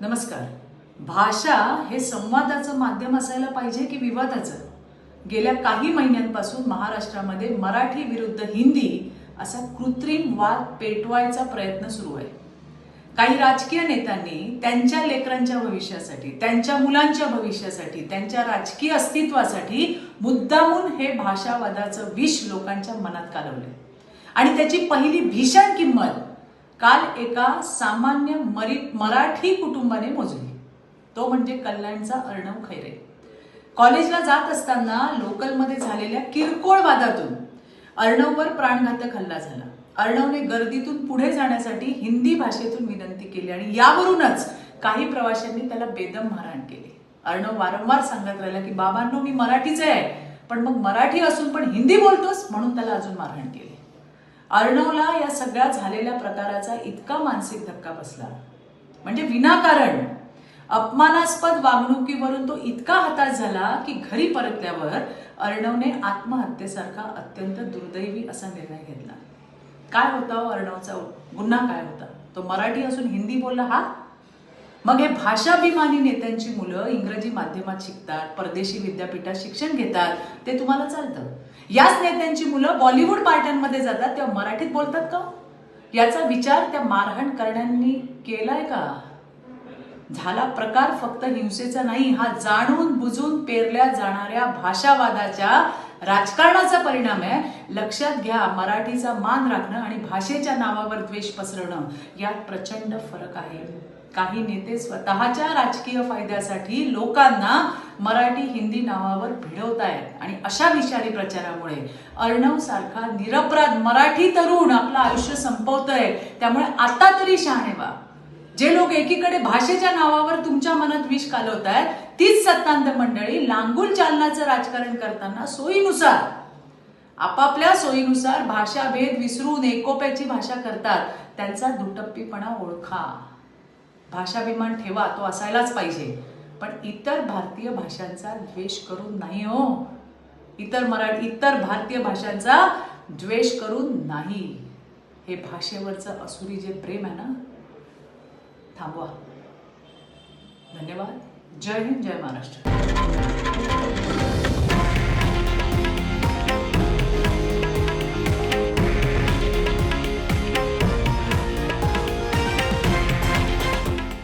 नमस्कार. भाषा हे संवादाचं माध्यम असायला पाहिजे की विवादाचं? गेल्या काही महिन्यांपासून महाराष्ट्रामध्ये मराठी विरुद्ध हिंदी असा कृत्रिम वाद पेटवायचा प्रयत्न सुरू आहे. काही राजकीय नेत्यांनी त्यांच्या लेकरांच्या भविष्यासाठी त्यांच्या मुलांच्या भविष्यासाठी त्यांच्या राजकीय अस्तित्वासाठी मुद्दामून हे भाषावादाचं विष लोकांच्या मनात कालवलंय. आणि त्याची पहिली भीषण किंमत काल एका सामान्य मरी मराठी कुटुंबाने मोजली. तो म्हणजे कल्याणचा अर्णव खैरे. कॉलेजला जात असताना लोकलमध्ये झालेल्या किरकोळ वादातून अर्णववर प्राणघातक हल्ला झाला. अर्णवने गर्दीतून पुढे जाण्यासाठी हिंदी भाषेतून विनंती केली आणि यावरूनच काही प्रवाशांनी त्याला बेदम मारहाण केली. अर्णव वारंवार सांगत राहिला की बाबांनो मी मराठीचे आहे पण मग मराठी असून पण हिंदी बोलतोस? म्हणून त्याला अजून मारहाण केली. अर्णवला या सगळ्या झालेल्या प्रकाराचा इतका मानसिक धक्का बसला. म्हणजे विनाकारण अपमानास्पद वागणुकीवरून तो इतका हताश झाला की घरी परतल्यावर अर्णवने आत्महत्येसारखा अत्यंत दुर्दैवी असा निर्णय घेतला. काय होता हो अर्णवचा गुन्हा काय होता? तो मराठी असून हिंदी बोलला हा? मग हे भाषाभिमानी नेत्यांची मुलं इंग्रजी माध्यमात शिकतात परदेशी विद्यापीठात शिक्षण घेतात ते तुम्हाला चालतं. याच नेत्यांची मुलं बॉलिवूड पार्ट्यांमध्ये जातात तेव्हा मराठीत बोलतात का? याचा विचार त्या मारहाण करण्यांनी केलाय का? झाला प्रकार फक्त हिंसेचा नाही हा जाणून बुजून पेरल्या जाणाऱ्या भाषावादाच्या राजकारणाचा परिणाम आहे. लक्षात घ्या मराठीचा मान राखणं आणि भाषेच्या नावावर द्वेष पसरवणं यात प्रचंड फरक आहे. काही नेते स्वतःच्या राजकीय फायद्यासाठी लोकांना मराठी हिंदी नावावर भिडवतायत. आणि अशा विषारी प्रचारामुळे अर्णव सारखा निरपराध मराठी तरुण आपलं आयुष्य संपवतोय. त्यामुळे आता तरी शहाणे व्हा जे लोक एकीकडे भाषेच्या नावावर तुमच्या मनात विष कालवतायत तीच सत्तांत मंडळी लांगुल चालनाचं राजकारण करताना सोयीनुसार आपापल्या सोयीनुसार भाषाभेद विसरून एकोप्याची भाषा करतात. त्यांचा दुटप्पीपणा ओळखा. भाषाभिमान ठेवा तो असायलाच पाहिजे. पण इतर भारतीय भाषांचा द्वेष करून नाही हो. इतर मराठी इतर भारतीय भाषांचा द्वेष करून नाही. हे भाषेवरचं असुरी जे प्रेम आहे ना थांबवा. धन्यवाद. जय हिंद जय महाराष्ट्र.